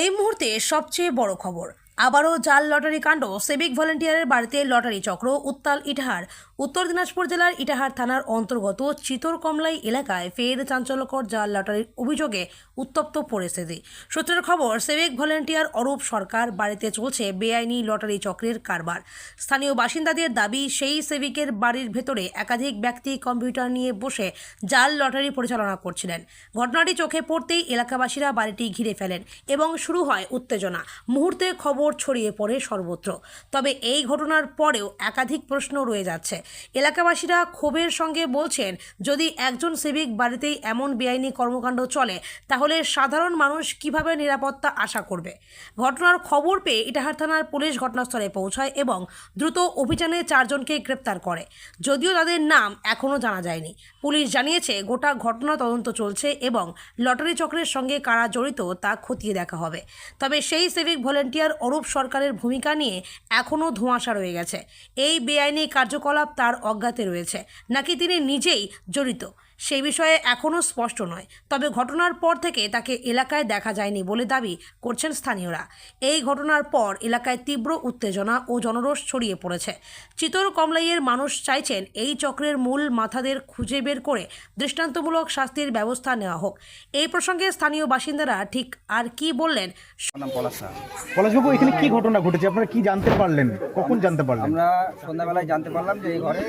এই মুহূর্তে সবচেয়ে বড় খবর। আবারও জাল লটারি কাণ্ড। সিভিক ভলেন্টিয়ারের বাড়িতে লটারি চক্র, উত্তাল ইটাহার। উত্তর দিনাজপুর জেলার ইটাহার থানার অন্তর্গত চিতরকমলাই এলাকায় ফের চাঞ্চল্যকর জাল লটারির অভিযোগে উত্তপ্ত পরিস্থিতি। সূত্রের খবর সিভিক ভলেন্টিয়ার অরূপ সরকার বাড়িতে চলছে বেআইনি লটারি চক্রের কারবার। স্থানীয় বাসিন্দাদের দাবি, সেই সিভিকের বাড়ির ভেতরে একাধিক ব্যক্তি কম্পিউটার নিয়ে বসে জাল লটারি পরিচালনা করছিলেন। ঘটনাটি চোখে পড়তেই এলাকাবাসীরা বাড়িটি ঘিরে ফেলেন এবং শুরু হয় উত্তেজনা। মুহূর্তে খবর ছড়িয়ে পড়ে সর্বত্র। তবে এই ঘটনার পরেও একাধিক প্রশ্ন রয়ে যাচ্ছে। এলাকাবাসীরা ক্ষোভের সঙ্গে বলছেন, যদি একজন সিভিক বাড়িতেই এমন বেআইনি কর্মকাণ্ড চলে, তাহলে সাধারণ মানুষ কীভাবে নিরাপত্তা আশা করবে? ঘটনার খবর পেয়ে ইটাহার থানার পুলিশ ঘটনাস্থলে পৌঁছায় এবং দ্রুত অভিযানে চারজনকে গ্রেপ্তার করে। যদিও তাদের নাম এখনও জানা যায়নি। পুলিশ জানিয়েছে, গোটা ঘটনা তদন্ত চলছে এবং লটারি চক্রের সঙ্গে কারা জড়িত তা খতিয়ে দেখা হবে। তবে সেই সিভিক ভলেন্টিয়ার অরূপ সরকারের ভূমিকা নিয়ে এখনও ধোঁয়াশা রয়ে গেছে। এই বেআইনি কার্যকলাপ তার অজ্ঞাতে রয়েছে। নাকি তিনি নিজেই জড়িত? সেই বিষয়ে এখনও স্পষ্ট নয়। তবে ঘটনার পর থেকে তাকে এলাকায় দেখা যায়নি বলে দাবি করছেন স্থানীয়রা। এই ঘটনার পর এলাকায় তীব্র উত্তেজনা ও জনরোষ ছড়িয়ে পড়েছে। চিতর কমলাইয়ের মানুষ চাইছেন এই চক্রের মূল মাথাদের খুঁজে বের করে দৃষ্টান্তমূলক শাস্তির ব্যবস্থা নেওয়া হোক। এই প্রসঙ্গে স্থানীয় বাসিন্দারা ঠিক আর কি বললেন। পলাশবাবু এখানে কি ঘটনা ঘটেছে? আপনারা কি জানতে পারলেন? কখন জানতে পারলেন? আমরা সন্ধ্যাবেলায় জানতে পারলাম যে এই ঘরে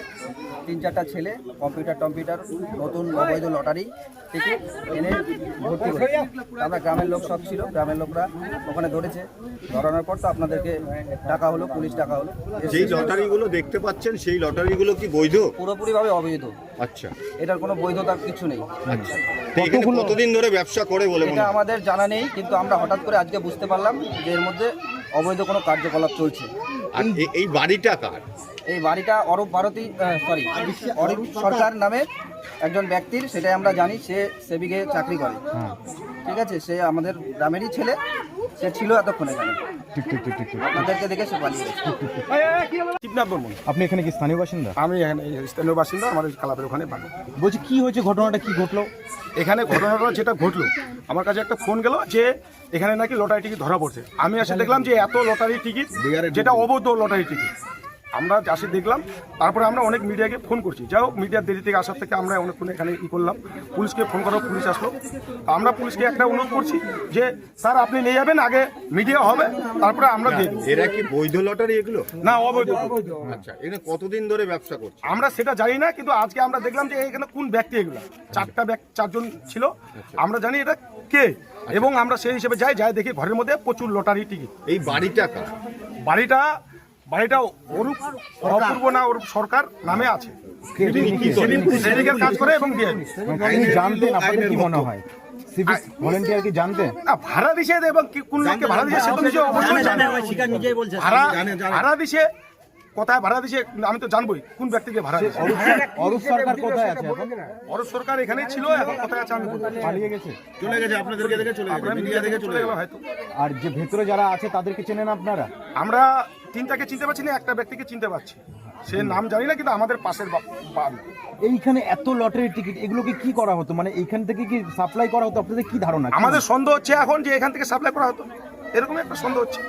তিন চারটা ছেলে কম্পিউটার টম্পিউটার নতুন অবৈধ লটারি টিকিট এনে ভর্তি করে আমরা গ্রামের লোক সব ছিল গ্রামের লোকরা ওখানে ধরেছে। ধরানোর পর তো আপনাদেরকে ডাকা হলো পুলিশ ডাকা হলো। যেই লটারিগুলো দেখতে পাচ্ছেন সেই লটারিগুলো কি বৈধ? পুরোপুরিভাবে অবৈধ। আচ্ছা। এটার কোনো বৈধতা কিছু নেই। আচ্ছা। কতদিন ধরে ব্যবসা করে বলে এটা আমাদের জানা নেই কিন্তু আমরা হঠাৎ করে আজকে বুঝতে পারলাম যে এর মধ্যে অবৈধ কোনো কার্যকলাপ চলছে। আর এই বাড়িটা কার? এই বাড়িটা অরূপ ভারতী সরি অরূপ সরকার নামে একজন ব্যক্তির সেটাই আমরা জানি সে সেবিকে চাকরি করে। হ্যাঁ। ঠিক আছে সে আমাদের গ্রামেরই ছেলে সে ছিল এতক্ষণ এখানে। ঠিক ঠিক ঠিক ঠিক ঠিক। আপনাদেরকে দেখে সে পালিয়ে গেছে। শিবনাথ বর্মন আপনি এখানে কি স্থানীয় বাসিন্দা? আমি এখানে স্থানীয় বাসিন্দা আমাদের কালাপের ওখানে বাড়ি। বলছি কি হয়েছে ঘটনাটা কি ঘটলো? এখানে ঘটনাটা যেটা ঘটলো আমার কাছে একটা ফোন গেল যে এখানে নাকি লটারি টিকিট ধরা পড়ছে। আমি এসে দেখলাম যে এত লটারি টিকিট যেটা অবৈধ লটারি টিকিট। আমরা আসে দেখলাম তারপরে আমরা অনেক মিডিয়াকে ফোন করছি। যাই হোক মিডিয়ার দেরি থেকে আসার থেকে আমরা অনেকক্ষণ এখানে ই করলাম। পুলিশকে ফোন করার পুলিশ আসলো। তা আমরা পুলিশকে একটা অনুরোধ করছি যে স্যার আপনি নিয়ে যাবেন আগে মিডিয়া হবে তারপরে আমরা দেখব। এরা কি বৈধ লটারি এগুলো? না অবৈধ। আচ্ছা এখানে কতদিন ধরে ব্যবসা করছে? আমরা সেটা জানি না কিন্তু আজকে আমরা দেখলাম যে এখানে কোন ব্যক্তি এগুলো? চারটা চারজন ছিল। আমরা জানি এটা কে এবং আমরা সেই হিসেবে যাই যাই দেখি ঘরের মধ্যে প্রচুর লটারি টিকিট। এই বাড়িটা বাড়িটা বাড়িটা অরূপ অপূর্ব না অরূপ সরকার নামে আছে। সেদিকের কাজ করে এবং জানতেন? আপনাদের কি মনে হয়? ভলেন্টিয়ার কি জানতে না ভাড়া দিছে এবং কোন লোককে ভাড়া দিছে সে তো নিজে অবশ্যই জানে। ভাড়া ভাড়া দিছে কোথায় ভাড়া দিছে আমি তো জানবোই কোন ব্যক্তিকে ভাড়া দিছে? অরূপ সরকার কোথায় আছে অরূপ সরকার এখানেই ছিল এখন কোথায় আছে আমি। পালিয়ে গেছে। চলে গেছে আপনাদেরকে দেখে চলে আপনারা মিডিয়া থেকে চলে গেল হয়তো। আর যে ভেতরে যারা আছে তাদেরকে চেনেন আপনারা? আমরা তিনটাকে চিনতে পারছি না একটা ব্যক্তিকে চিনতে পারছি। সে নাম জানি না কিন্তু আমাদের পাশের এইখানে এত লটারির টিকিট এগুলোকে কি করা হতো? মানে এইখান থেকে কি সাপ্লাই করা হতো? আপনাদের কি ধারণা? আমাদের সন্দেহ হচ্ছে এখন যে এখান থেকে সাপ্লাই করা হতো। এরকম একটা সন্দেহ হচ্ছে।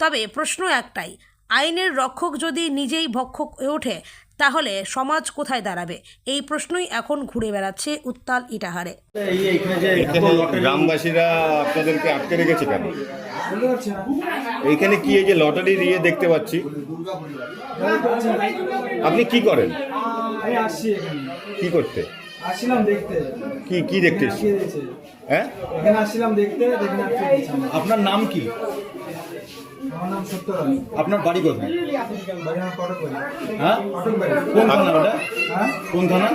তবে প্রশ্ন একটাই আইনের রক্ষক যদি নিজেই ভক্ষক হয়ে ওঠে তাহলে সমাজ কোথায় দাঁড়াবে? এই প্রশ্নই এখন ঘুরে বেড়াচ্ছে উত্তাল ইটাহারে। গ্রামবাসীরা আপনাদেরকে আটকে রেখেছে কেন? এইখানে কি এই যে লটারি দিয়ে দেখতে পাচ্ছি। আপনি কি করেন? আমি কি করতে? আসছিলাম দেখতে। কি কি দেখতে হ্যাঁ? এখানে আসছিলাম দেখতে। আপনার নাম কি? আপনার বাড়ি কোথায়? হ্যাঁ? কোন থানা ওটা? হ্যাঁ? কোন থানা?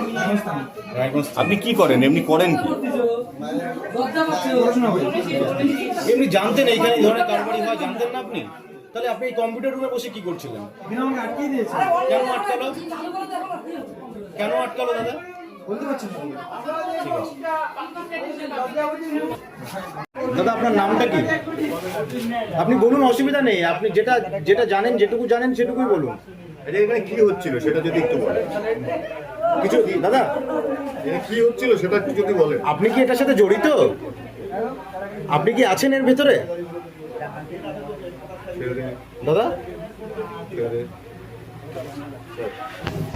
আপনি কি করেন? এমনি করেন কি? এমনি জানতেন এইখানে এই ধরনের কারবারি হয় জানতেন না আপনি? তাহলে আপনি এই কম্পিউটার রুমে বসে কি করছিলেন? কেন আটকালো? কেন আটকালো দাদা? বলতে পারছি না। দাদা আপনার নামটা কি? আপনি বলুন অসুবিধা নেই। আপনি যেটা যেটা জানেন যেটুকু জানেন সেটুকুই বলুন। এখানে কি হচ্ছিল সেটা যদি একটু বলেন। কিছু দাদা? কি হচ্ছিল সেটা একটু যদি বলেন। আপনি কি এটার সাথে জড়িত? আপনি কি আছেন এর ভেতরে? দাদা?